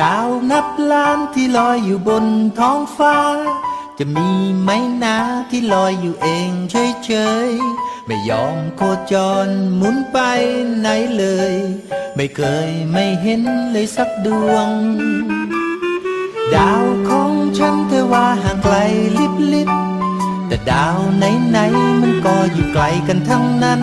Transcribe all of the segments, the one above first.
ดาวนับล้านที่ลอยอยู่บนท้องฟ้า จะมีไหมนาที่ลอยอยู่เองเฉยๆ ไม่ยอมโคจรหมุนไปไหนเลย ไม่เคยไม่เห็นเลยสักดวง ดาวของฉันเธอว่าห่างไกลลิบลิบแต่ดาวไหนๆมันก็อยู่ไกลกันทั้งนั้น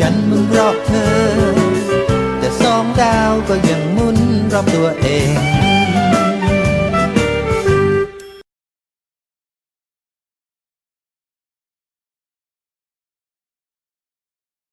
ฉันมึงรอบเธอ แต่สองดาวก็ยังมุนรอบตัวเอง